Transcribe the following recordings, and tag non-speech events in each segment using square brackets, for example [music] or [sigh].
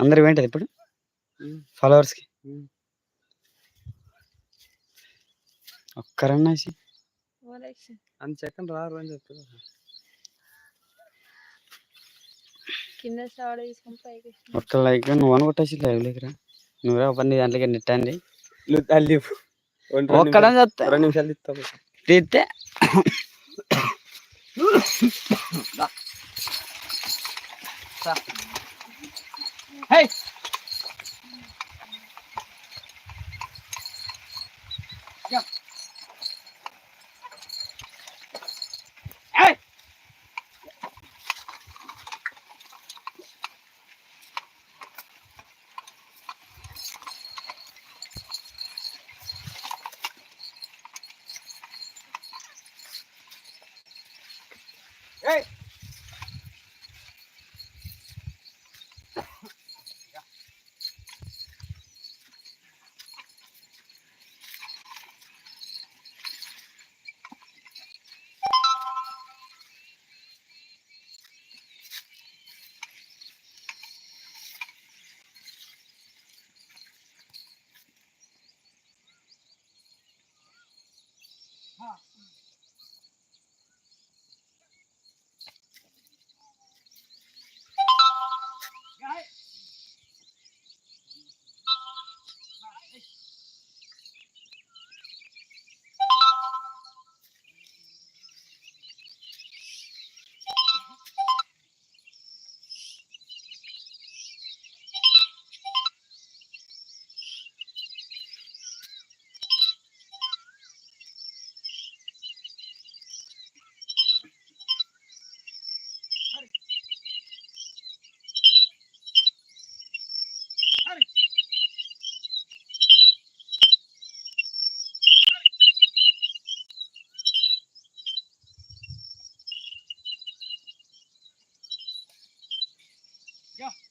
అందరు ఏంటది ఇప్పుడు. ఫాలోవర్స్కి. ఒక్కరన్నా వేసి అంత సెకండ్ రారు అని పైకి ఒక్క లైక్ నువ్వు అని కొట్టేసి లైవ్ లేకరా? నువ్వే పని దాంట్లోకి నెట్ అండి? నువ్వు తల్లి రెండు రెండు ఒక్కడ [coughs] నిమిషాలు- చెప్తా రెండు నిమిషాలు ఇస్తావు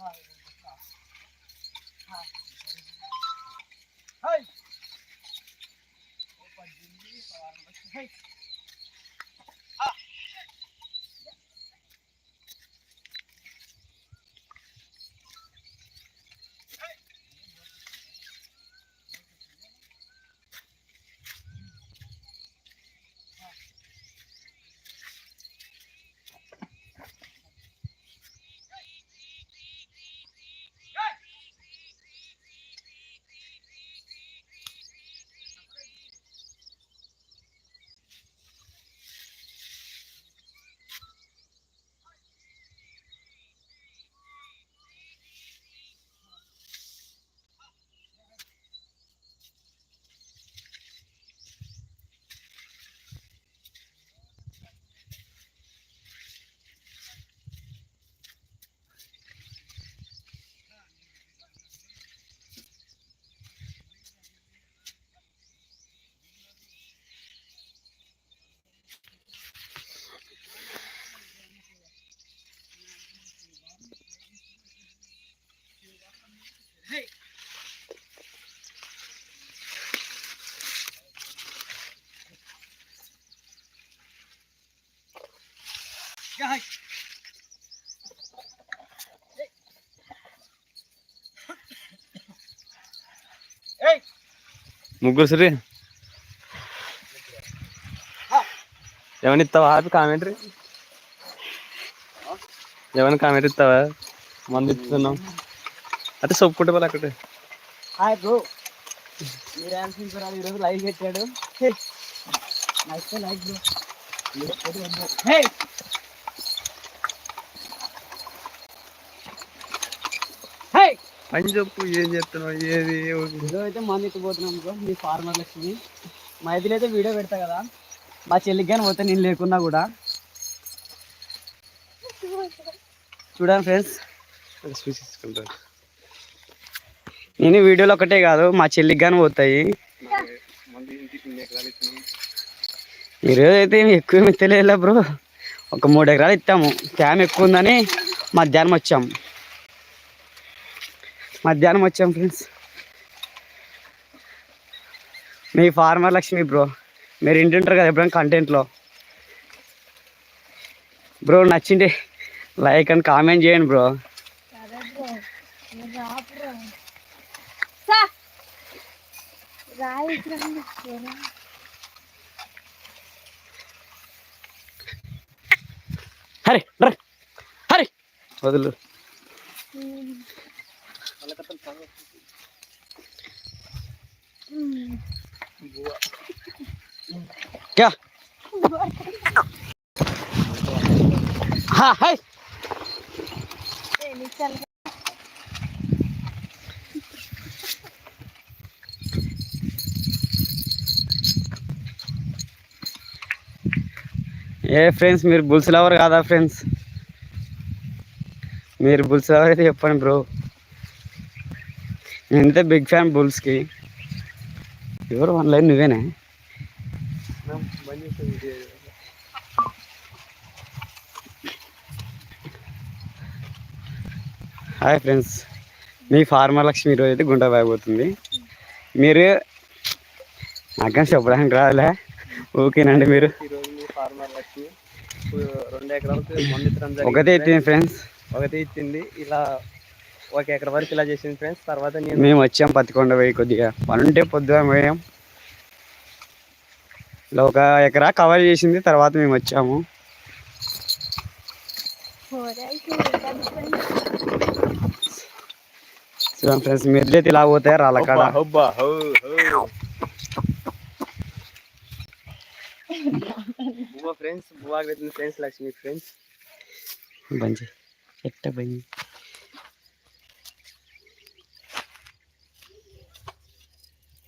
తీస్తే ముగ్గురు సరే. ఏమైనా ఇస్తావా? హ్యాపీ కామెంటరీ ఏమైనా కామెంట్ ఇస్తావా? మంది ఇస్తున్నాం. అంటే చెప్పుకుంటే వాళ్ళు అక్కడే హాయ్ బ్రో. మీరు అనుకుంటారు ఈరోజు లైవ్ పెట్టాడు. Nice like bro. హే. పని చెప్పు ఏం చేస్తున్నావు ఏది ఈరోజు అయితే మంది ఎత్తిపోతున్నాం బ్రో మీ ఫార్మర్ లక్ష్మి. మా ఇదిలో అయితే వీడియో పెడతా కదా మా చెల్లికి కానీ పోతే నేను లేకున్నా కూడా. చూడండి ఫ్రెండ్స్. చూసేసుకుంటాను నేను వీడియోలు ఒకటే కాదు మా చెల్లికి కానీ పోతాయి. ఈరోజు అయితే ఎక్కువ ఏమి బ్రో. ఒక మూడు ఎకరాలు ఇస్తాము క్యామ్ ఎక్కువ ఉందని మధ్యాహ్నం వచ్చాం. మధ్యాహ్నం వచ్చాం ఫ్రెండ్స్. మీ ఫార్మర్ లక్ష్మి బ్రో మీరు వింటుంటారు కదా ఎప్పుడైనా కంటెంట్లో బ్రో నచ్చింది లైక్ అండ్ కామెంట్ చేయండి బ్రో. హరి హరి. వదులు. क्या हाँ है ఏ, నీ చల్ల ఏ ఫ్రెండ్స్ మీరు బుల్స్ లవర్ కాదా ఫ్రెండ్స్ మీరు బుల్స్ లవర్ అయితే చెప్పండి బ్రో నేనైతే బిగ్ ఫ్యాన్ బుల్స్కి ఎవరు వన్ లైన్ నువ్వేనే? హాయ్ ఫ్రెండ్స్ మీ ఫార్మర్ లక్ష్మి ఈరోజు అయితే గుంట పోతుంది మీరు నాకని చెప్పడానికి రాలే ఓకేనండి మీరు. ఒకటే ఎత్తింది ఫ్రెండ్స్ ఒకటి ఇచ్చింది. ఇలా ఒక ఎకర వరకు ఇలా చేసింది ఫ్రెండ్స్ తర్వాత నేను మేము వచ్చాం పత్తికొండ పోయి కొద్దిగా. పని ఉంటే పొద్దున పోయాం. ఇలా ఒక ఎకరా కవర్ చేసింది తర్వాత మేము వచ్చాము. ఫ్రెండ్స్ మీరు ఇలా పోతే రాళ్ళ కాడ. హుబ్బా హౌ బువ్వ ఫ్రెండ్స్ పెట్టిన ఫ్రెండ్స్ లక్ష్మి ఫ్రెండ్స్ బంచి ఎట్ట బంచి